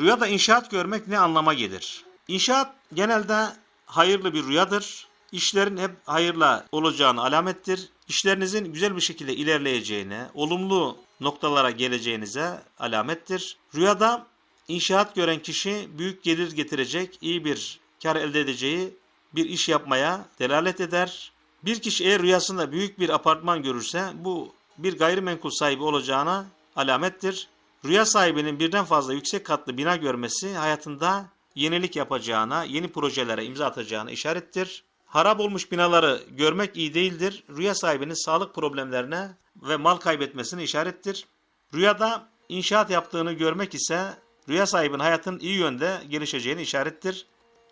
Rüyada inşaat görmek ne anlama gelir? İnşaat genelde hayırlı bir rüyadır. İşlerin hep hayırla olacağını alamettir. İşlerinizin güzel bir şekilde ilerleyeceğine, olumlu noktalara geleceğinize alamettir. Rüyada inşaat gören kişi büyük gelir getirecek, iyi bir kar elde edeceği bir iş yapmaya delalet eder. Bir kişi eğer rüyasında büyük bir apartman görürse bu bir gayrimenkul sahibi olacağına alamettir. Rüya sahibinin birden fazla yüksek katlı bina görmesi hayatında yenilik yapacağına, yeni projelere imza atacağına işarettir. Harap olmuş binaları görmek iyi değildir. Rüya sahibinin sağlık problemlerine ve mal kaybetmesine işarettir. Rüyada inşaat yaptığını görmek ise rüya sahibinin hayatın iyi yönde gelişeceğine işarettir.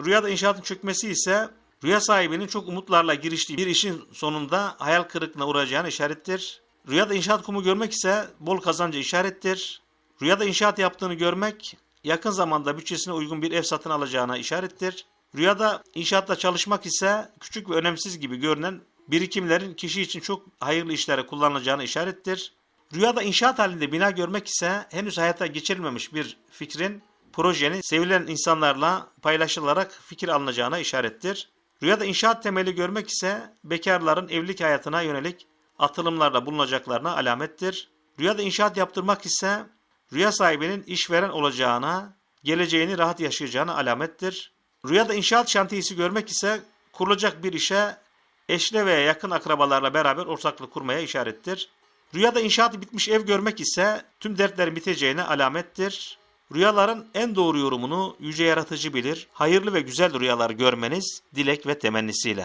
Rüyada inşaatın çökmesi ise rüya sahibinin çok umutlarla giriştiği bir işin sonunda hayal kırıklığına uğrayacağına işarettir. Rüyada inşaat kumu görmek ise bol kazanca işarettir. Rüyada inşaat yaptığını görmek yakın zamanda bütçesine uygun bir ev satın alacağına işarettir. Rüyada inşaatta çalışmak ise küçük ve önemsiz gibi görünen birikimlerin kişi için çok hayırlı işlere kullanılacağına işarettir. Rüyada inşaat halinde bina görmek ise henüz hayata geçirilmemiş bir fikrin, projenin sevilen insanlarla paylaşılarak fikir alınacağına işarettir. Rüyada inşaat temeli görmek ise bekarların evlilik hayatına yönelik atılımlarda bulunacaklarına alamettir. Rüyada inşaat yaptırmak ise rüya sahibinin işveren olacağına, geleceğini rahat yaşayacağına alamettir. Rüyada inşaat şantiyesi görmek ise kurulacak bir işe eşle veya yakın akrabalarla beraber ortaklık kurmaya işarettir. Rüyada inşaatı bitmiş ev görmek ise tüm dertlerin biteceğine alamettir. Rüyaların en doğru yorumunu yüce yaratıcı bilir. Hayırlı ve güzel rüyalar görmeniz dilek ve temennisiyle.